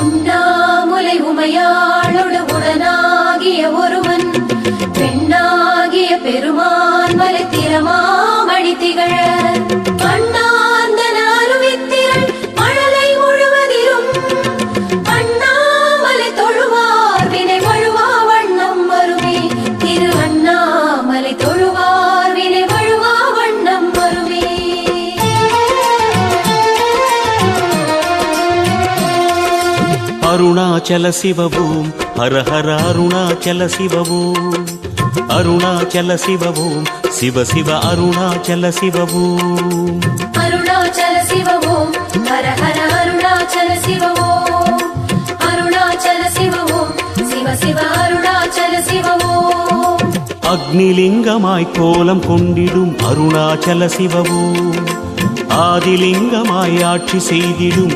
உண்ணாமுலை உமையாளோடு உடனாகிய ஒருவன் பெண்ணாகிய பெருமான் மலை திறமாமணி திகழ. అరుణాచల శివభూం హర హర అరుణాచల శివభూం అరుణాచల శివభూం శివ శివ అరుణాచల శివభూం అరుణాచల శివ ఓం హర హర అరుణాచల శివ ఓం అరుణాచల శివ ఓం శివ శివ అరుణాచల శివ ఓం அக்னிலிங்கமாய் கோலம் கொண்டிடும் அருணாச்சல சிவவும் ஆதிலிங்கமாய் ஆட்சி செய்திடும்